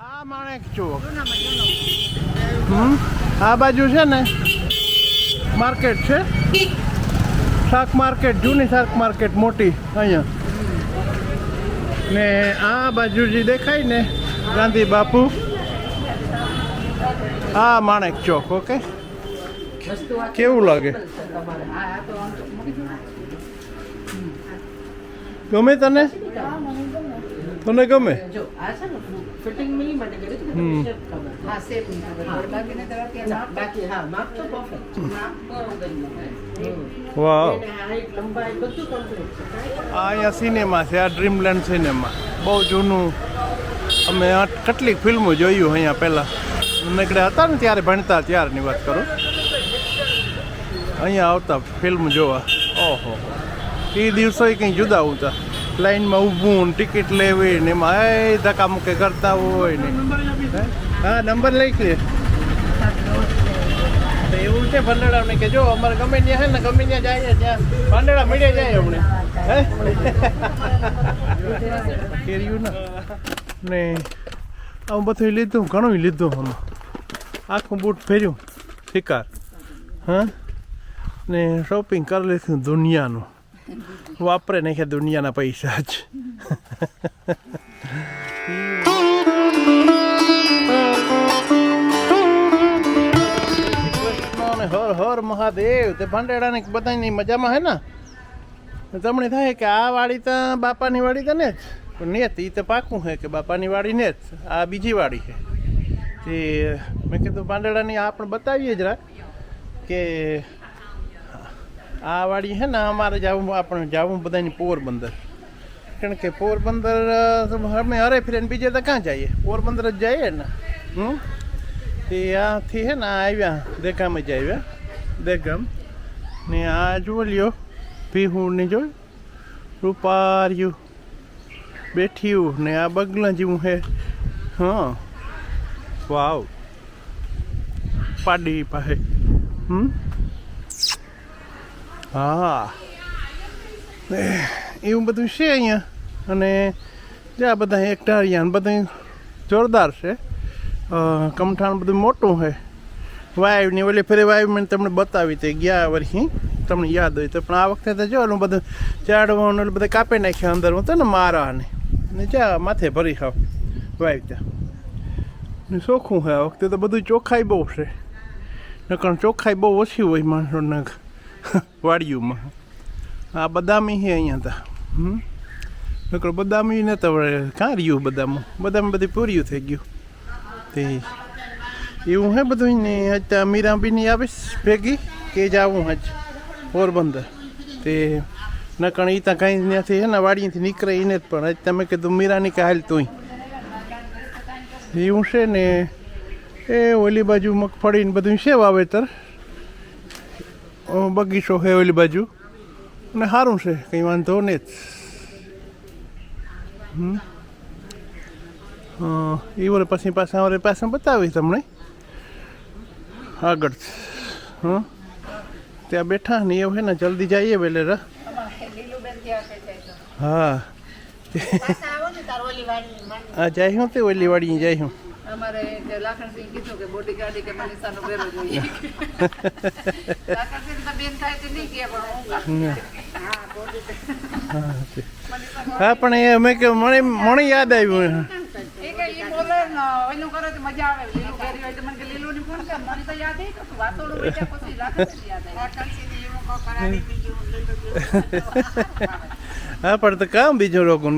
આ માણેક ચોક આ બાજુ છે ને માર્કેટ છે. શાક માર્કેટ જૂની શાક માર્કેટ મોટી, અહીંયા. ને આ બાજુ જે દેખાય ને, ગાંધી બાપુ. આ માણેક ચોક, ઓકે? કેવું લાગે? ગમે તને? તને ગમે જો આ છે ને ફિટિંગ મિલી માટે કર્યું છે હમ. કે ખબર. હા શેપની ખબર હા. પડે. બાકીને તો અત્યારે માપ બાકી હા માપ તો પરફેક્ટ માપ પરનું હોય. હમ. વાવ લંબાઈ બધું કમ્પ્લીટ છે આ અહીંયા સિનેમા છે આ ડ્રીમલેન્ડ સિનેમા બહુ જૂનું અમે આ કેટલીક ફિલ્મો જોયું અહીંયા પહેલાં નીકળ્યા હતા ને ત્યારે ભણતા ત્યારની વાત કરું અહીંયા આવતા ફિલ્મ જોવા ઓહો એ દિવસો કંઈ જુદા હતા લાઈનમાં ઊભું ટિકિટ લેવી ને એમાં એ ધક્કા મૂકે કરતા હોય ને. હા નંબર લઈ લે એવું છે ભંડેડા કે જો અમારે ગમે ત્યાં હે ને ગમે ત્યાં જાય ત્યાં ભંડેડા મળ્યા જાય અમને હે? કેર્યું ને ને આવું બધું લીધું ઘણું લીધું આમાં. આખું બૂટ ફેર્યું. શિકાર હા? ને શોપિંગ કરી લીધું દુનિયાનું. વાપરે નાખ્યા દુનિયાના પૈસા જ. હર હર મહાદેવ, તે ભાંડેડાને બધાની મજામાં હે ને? તમને થાય કે આ વાડી તો બાપાની વાડી તો ને જ. પણ ને એ તો પાકું છે કે બાપાની વાડી ને જ. આ બીજી વાડી છે તે મેં કીધું પાંદડાની આપણે બતાવીએ જરા કે આ વાડી છે ને, અમારે જવું આપણે જવું બધાની પોરબંદર. કારણ કે પોરબંદર અમે હરે ફિરે બીજે તો ક્યાં જઈએ? પોરબંદર જ જઈએ ને. હમ? તે આથી છે ને આવ્યા, દેગામ જ આવ્યા, દેગામ. ને આ જુઓ લ્યો ભીહું ને રૂપાર્યું બેઠ્યું ને આ બગલા જેવું છે. હા. વાવ. પાડી પાસે. હમ? હા. એવું બધું છે અહીંયા. અને જ્યાં બધા હેક્ટારિયા બધું જોરદાર છે. કમઠાણ બધું મોટું છે. વાઈવ ઓલી ફરી વાઈવ મેં તમને બતાવી હતી ગયા વર્ષી. તમને યાદ હોય તો. પણ આ વખતે તો જો એનું બધું ઝાડવાનું એટલે બધા કાપી નાખ્યા અંદર હું તો ને મારા ને જ્યાં જા માથે ભરી ખાવ વાઈવ ત્યાં. ને ચોખ્ખું છે આ વખતે તો બધું ચોખ્ખાઈ બહુ છે. નકર ચોખ્ખાઈ બહુ ઓછી હોય માણસોના વાડીઓમાં. આ બદામી છે અહીંયા તા. હમ? નકર બદામી ને તો હવે કાં રહ્યું બદામું? બદામ બધી પૂર્યું થઈ ગયું. તે એવું હે બધું ને અત્યારે મીરાબીની આવીશ ભેગી કે જાવું હજ પોરબંદર. તે નકણ એ ત્યાં કાંઈ ત્યાંથી હે ને વાડીથી નીકળે એને જ પણ આજ તમે કીધું મીરાની કે હાલ તું એવું છે ને, એ ઓલી બાજુ મગફળી ને બધું છે વાવેતર. બગીચો છે ઓલી બાજુ. અને સારું છે કંઈ વાંધો ને જ. એ વરે પછી પાછા વરે પાછા બતાવી તમને. આગળ. હં. ત્યાં બેઠા ને એવું છે ને જલ્દી જઈએ તો. હા. આ જાય હું તે ઓલી વાડી જાય હું. અમારે તે લાખણસિંહ કીધું કે બોડી ગાડી કે મનીષાનો બેરો જોઈએ. લાખણસિંહ તો બેન થાય તે નહીં કહે પણ હું હા પણ એ મેં કે મને મને યાદ આવ્યું એ કે ઈ બોલે ને કરે તો મજા આવે. લીલું પહેરી હોય તો મને કે લીલું ની ફોન કર મને તો યાદ નહીં તો વાતોડું બેઠા પછી લાખણસિંહ યાદ આવે લાખણસિંહ એવું કો કરાવી બીજું લીલું. હા પણ તો કામ બીજો રોગ તો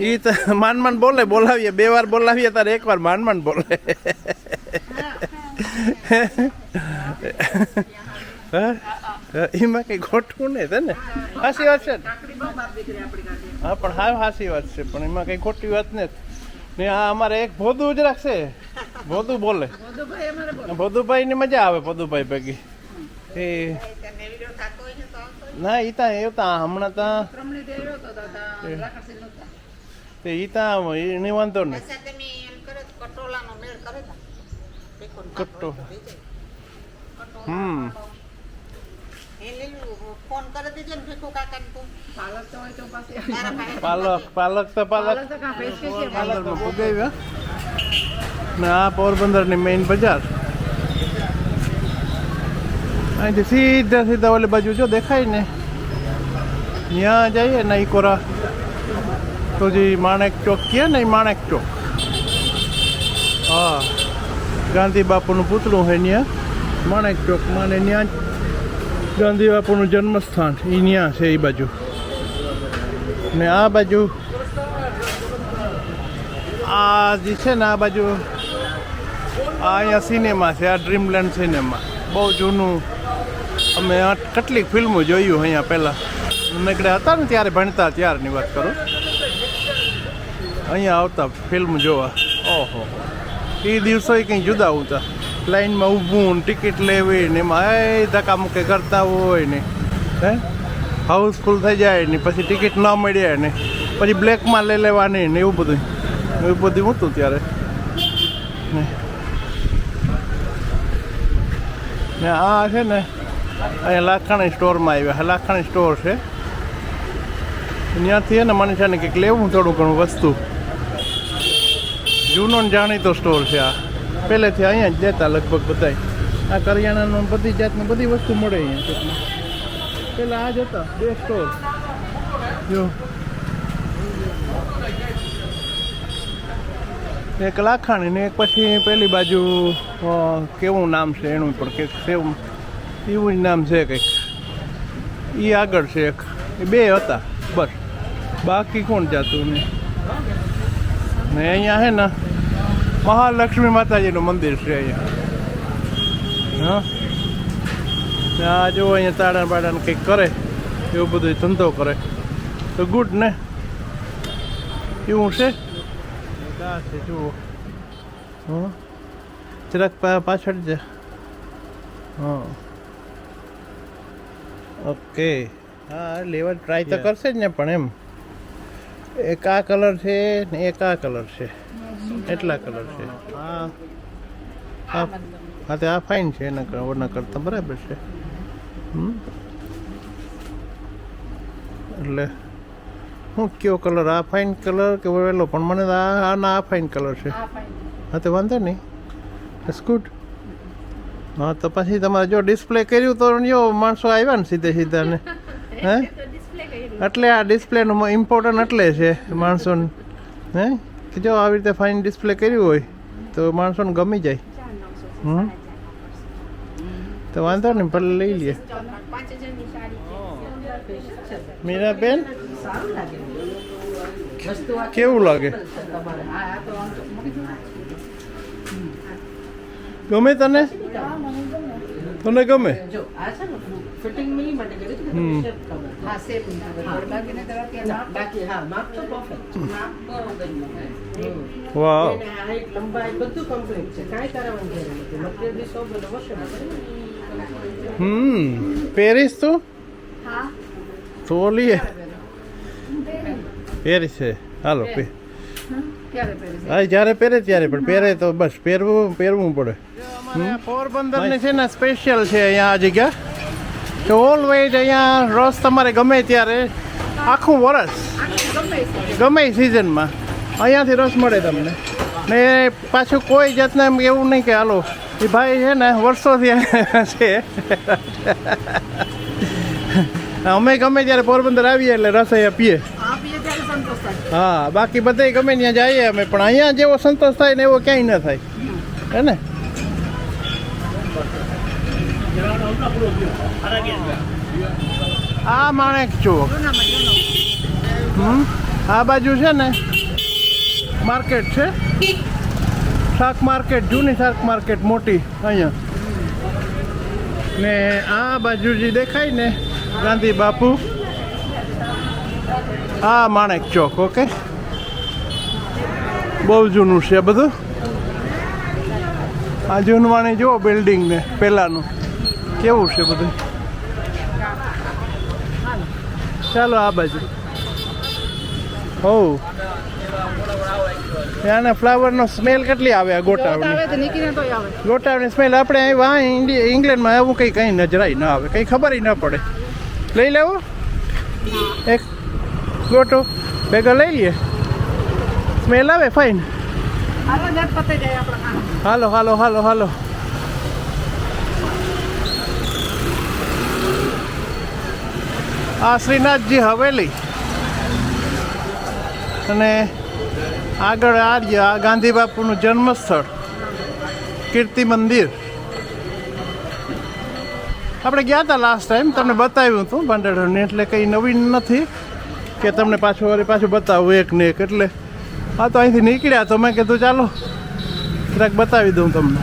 એ તો માન માન બોલે બોલાવીએ બે વાર બોલાવીએ તારે એક વાર માન માન બોલે. હા? હા, એમાં કઈ ખોટું નહીં છે ને? હાસી વાત છે હા પણ હા હાસી વાત છે પણ એમાં કઈ ખોટી વાત નથી. ને આ અમારે એક ભોદું જ રાખશે. ભોદુ બોલે. ભોદુભાઈ ની મજા આવે ભોદુભાઈ ભેગી. એ ના ઈ તા એ તા હમણાં તા ત્રમણી દે આવ્યો તો ઈ તા એને વાંધો નહીં. ને. કટ્ટો હમ. એ પાલક પાલક પાલક તો પાલક. પાલક પોરબંદરમાં ફુગાવ્યા ને આ પોરબંદરની મેઇન બજાર. અહીંથી સીધા સીધા ઓલી બાજુ જો દેખાય ને. ત્યાં જઈએ ને કોરા. તો જે માણેક ચોક કહે ને એ માણેક ચોક. હા. ગાંધી બાપુનું પૂતળું હોય ત્યાં માણેક ચોકમાં ને ત્યાં ગાંધી બાપુનું જન્મસ્થાન. એ ત્યાં છે એ બાજુ. ને આ બાજુ આ જે છે ને આ બાજુ આ અહીંયા સિનેમા છે, આ ડ્રીમલેન્ડ સિનેમા. બહુ જૂનું અમે આ કેટલીક ફિલ્મો જોયું અહીંયા પહેલાં. નીકળ્યા હતા ને ત્યારે ભણતા ત્યારની વાત કરું. અહીંયા આવતા ફિલ્મ જોવા. ઓહો. એ દિવસો કંઈ જુદા હતા. લાઈનમાં ઊભું ને ટિકિટ લેવી ને એમાં એ ધક્કા મૂકે કરતા હોય ને. હે? હાઉસફુલ થઈ જાય ને પછી ટિકિટ ન મળે ને. પછી બ્લેકમાં લઈ લેવાની ને એવું બધું. એવું બધું હતું ત્યારે. ને આ છે ને અહીંયા લાખાણી સ્ટોરમાં આવ્યા લાખાણી સ્ટોર છે. ત્યાંથી એને મને છે ને કંઈક લેવું થોડું ઘણું વસ્તુ. જૂનો જાણીતો સ્ટોર છે આ. પહેલેથી અહીંયા જ દેતા લગભગ બધાય. આ કરિયાણાનું બધી જાતની બધી વસ્તુ મળે અહીંયા પહેલાં આ જ હતા, બે સ્ટોર. જો. એક લાખાણી ને એક પછી પેલી બાજુ કેવું નામ છે એનું પણ, કે સેવું એવું જ નામ છે કંઈક. એ આગળ છે એક. એ બે હતા. બસ. બાકી કોણ જાતું ને ને અહીંયા છે ને મહાલક્ષ્મી માતાજીનું મંદિર છે અહીંયા. હા? આ જો અહીંયા તાડા બાડાને કંઈક કરે એવું બધું ધંધો કરે. તો ગુડ ને? એવું છે? છે જુઓ. હં? જરાક પાછળ છે હા. ઓકે. હા લેવા ટ્રાય તો કરશે જ ને પણ એમ. એક આ કલર છે ને એક આ કલર છે. એટલા કલર છે. હા. હા. હા તે આ ફાઇન છે એના ઓના કરતાં બરાબર છે. એટલે હું કયો કલર આ ફાઇન કલર કે વેલો? પણ મને તો આ આના આ ફાઇન કલર છે. હા તો વાંધો નહીં. ઇટ્સ ગુડ હા તો પછી તમારે જો ડિસ્પ્લે કર્યું તો જો માણસો આવ્યા ને સીધે સીધા ને. હે? એટલે આ ડિસ્પ્લેનું ઇમ્પોર્ટન્ટ એટલે છે માણસોને. હે? કે જો આવી રીતે ફાઇન ડિસ્પ્લે કર્યું હોય તો માણસોને ગમી જાય. હમ? તો વાંધો નહીં ભલે લઈ લઈએ મીરાબેન? કેવું લાગે છે તમારે આ આ તો આમ તો ગમે તને? તને ગમે? જો આ છે ને ફિટિંગ મિલી માટે કર્યું હતું હમ. પેરિસ તું તો લઈએ. પેરિસ છે. હાલો પે હા જ્યારે પહેરે ત્યારે પણ પહેરે તો બસ પહેરવું પહેરવું પડે. પોરબંદર ને છે ને સ્પેશિયલ છે અહીંયા આ જગ્યા? કે ઓલ વેટ અહીંયા રસ તમારે ગમે ત્યારે આખું વરસ ગમે સિઝનમાં અહીંયાથી રસ મળે તમને. ને પાછું કોઈ જાતના એમ એવું નહીં કે હાલો એ ભાઈ છે ને વર્ષોથી છે. અમે ગમે ત્યારે પોરબંદર આવીએ એટલે રસ અહીંયા પીએ. હા બાકી બધે ગમે ત્યાં જઈએ અમે પણ અહીંયા જેવો સંતોષ થાય ને એવો ક્યાંય ન થાય. હે ને? આ માણેક ચોક આ બાજુ છે ને માર્કેટ છે. શાક માર્કેટ જૂની શાક માર્કેટ મોટી, અહીંયા. ને આ બાજુ જે દેખાય ને, ગાંધી બાપુ. આ માણેક ચોક, ઓકે? બહુ જૂનું છે બધું. આ જૂનવાણી જુઓ બિલ્ડિંગ ને, પહેલાંનું. કેવું છે બધું? ચાલો આ બાજુ. હો ત્યાંના ફ્લાવરનો સ્મેલ કેટલી આવે આ ગોટાવણી ગોટાવની સ્મેલ આપણે આવ્યા ઇન્ડિયા ઇંગ્લેન્ડમાં એવું કંઈ કંઈ નજરાય ન આવે. કંઈ ખબર ન પડે. લઈ લેવો. એક ગોટો. ભેગા લઈ લઈએ. સ્મેલ આવે? ફાઇન હાલો હાલો હાલો હાલો. આ શ્રીનાથજી હવેલી. અને આગળ આર્ય આ ગાંધી બાપુનું જન્મસ્થળ, કીર્તિ મંદિર. આપણે ગયા હતા લાસ્ટ ટાઈમ તમને બતાવ્યું હતું પાંડેઢરને એટલે કંઈ નવીન નથી કે તમને પાછું, વળી પાછું બતાવું એક ને એક. એટલે હા તો અહીંથી નીકળ્યા, તો મેં કીધું ચાલો, જરાક બતાવી દઉં તમને.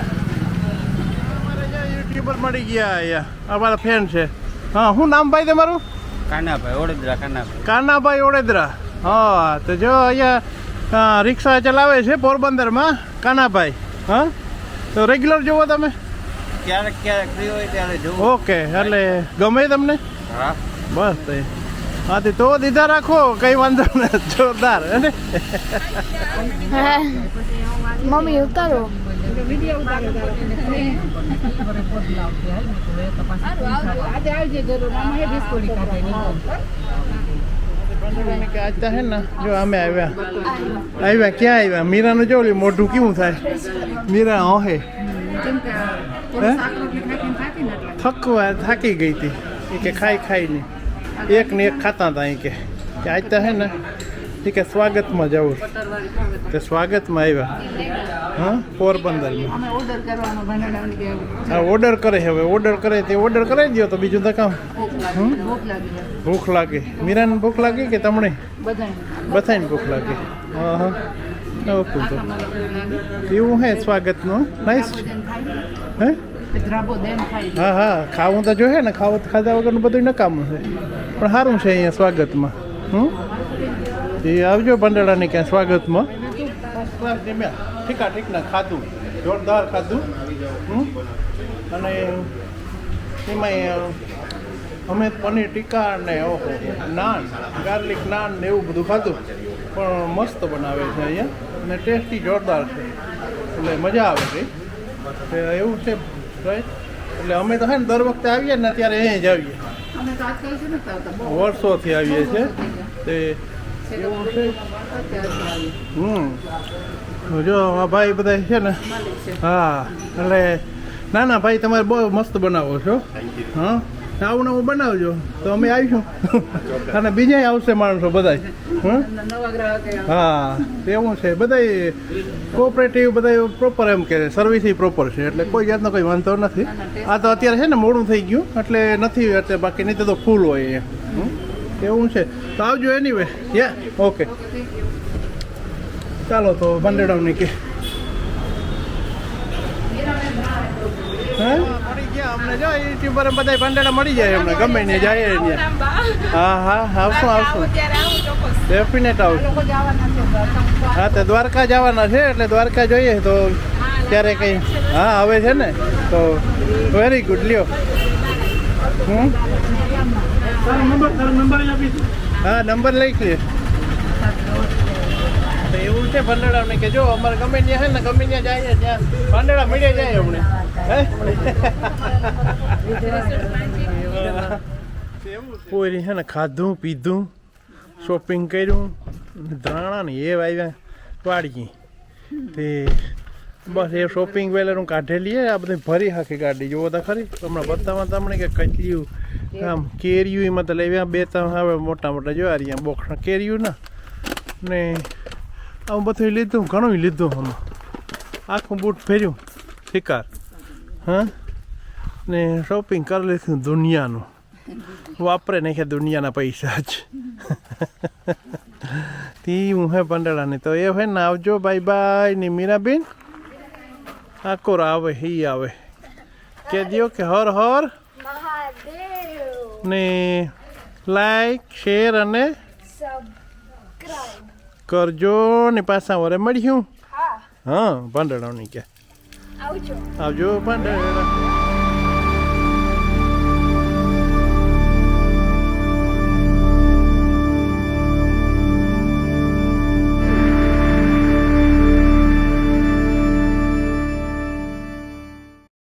યુટ્યુબર મળી ગયા અહીંયા, અમારા ફેન છે. હા, શું નામ ભાઈ તમારું? કાનાભાઈ વડોદરા કાનાભાઈ. કાનાભાઈ ઓડેદરા હા તો જો અહીંયા રિક્ષા ચલાવે છે પોરબંદરમાં. કાનાભાઈ હા? તો રેગ્યુલર જુઓ તમે. ક્યારેક ક્યારેક ફ્રી હોય ત્યારે જોવો ઓકે એટલે ગમે તમને? હા. બસ તે હા તે તો દીધા રાખો કઈ વાંધો ને જોરદાર હે ને? મમ્મી ઉતારો. વીડિયો ઉતારે આજે આવજે જરૂર આમાં હે ને જો અમે આવ્યા આવ્યા ક્યાં આવ્યા મીરાનું જો મોઢું કેવું થાય મીરા હોહે હે થકવા થાકી ગઈ હતી એ કે ખાઈ ખાઈને એક ને એક ખાતા હતા કે કે આજતા હે ને એ કે સ્વાગતમાં જવું તે સ્વાગતમાં આવ્યા? હા? પોરબંદરમાં. કે હા ઓર્ડર કરે હવે. ઓર્ડર કરે તે ઓર્ડર કરાવી દો તો બીજું તો કામ. ભૂખ લાગી મીરાને ભૂખ લાગી કે તમને? બધાને. ભૂખ લાગે. હા હા ઓકે તો એવું હે સ્વાગતનું? નાઈસ છે. હે? હા હા. ખાવું તો જોઈએ ને. ખાવું ખાધા વગરનું બધું નકામું છે. પણ સારું છે અહીંયા સ્વાગતમાં. હમ? એ આવજો ભંડારાની ક્યાં સ્વાગતમાં. ઠીકા ઠીકના ખાધું જોરદાર ખાધું અને એમાંય અમે પનીર ટીકા ને ઓહો નાન ગાર્લિક નાન ને એવું બધું ખાધું. પણ મસ્ત બનાવે છે અહીંયા અને ટેસ્ટી જોરદાર છે. એટલે મજા આવે છે. એવું છે રાઈટ એટલે અમે તો હે ને દર વખતે આવીએ ને ત્યારે અહીં જ આવીએ. વર્ષોથી આવીએ છીએ. તે હમ. જો, આ ભાઈ બધા છે ને, હા, એટલે ના ના ભાઈ તમારે બહુ મસ્ત બનાવો છો. હા? આવું નવું બનાવજો, તો અમે આવીશું. અને બીજા આવશે માણસો બધા હં એ એવું છે. બધાય કોઓપરેટિવ બધા પ્રોપર એમ કે સર્વિસ પ્રોપર છે. એટલે કોઈ જાતનો કોઈ વાંધો નથી. આ તો અત્યારે છે ને મોડું થઈ ગયું. એટલે નથી, એટલે બાકી નહીં તો ફૂલ હોય હમ? એવું છે? તો આવજો એની વે યા ઓકે ચાલો તો ભંડેડાવની કે. યુટ્યુબર બધા ભંડેડા મળી જાય અમને ગમે ને જાય હા હા, આવશું આવશું. ડેફિનેટ આવશું. હા, તો દ્વારકા જવાના છે, એટલે દ્વારકા જોઈએ તો ત્યારે કંઈ હા, આવે છે ને? તો વેરી ગુડ લ્યો. હમ? હા નંબર લઈ લે તો એવું છે ભંડેડા કે જો અમારે ગમે ત્યાં છે ને ગમે ત્યાં જાય ત્યાં ભંડેડા મળે જાય અમને. હે? કોઈ છે ને ખાધું પીધું શોપિંગ કર્યું ધરાણા ને એ આવ્યા વાળીએ તે બસ એ શોપિંગ વેલર હું કાઢેલી આ બધી ભરી હાકી ગાડી જોવો તો ખરી હમણાં બતાવવા તમને કે કચરિયું આમ કેરીયું તો લેવ્યા બે ત્રણ હવે મોટા મોટા જોયા રહ્યા બોક્ષણ કેરિયું ના. ને આવું બધું લીધું ઘણું લીધું આમાં. આખું બૂટ ફેર્યું, શિકાર. હા? ને શોપિંગ કરી લીધું દુનિયાનું. વાપરે નાખ્યા દુનિયાના પૈસા જ. તી હું હે પંડળાની તો એ હોય ને, આવજો બાય બાય ને મીરાબેન. આકોર આવે હી આવે. કે દો કે હર હર. ને લાઈક શેર અને કરજો ને પાછા વરે મળ્યું હા. હા ભંડળાની કે આવજો. આવજો ભંડળા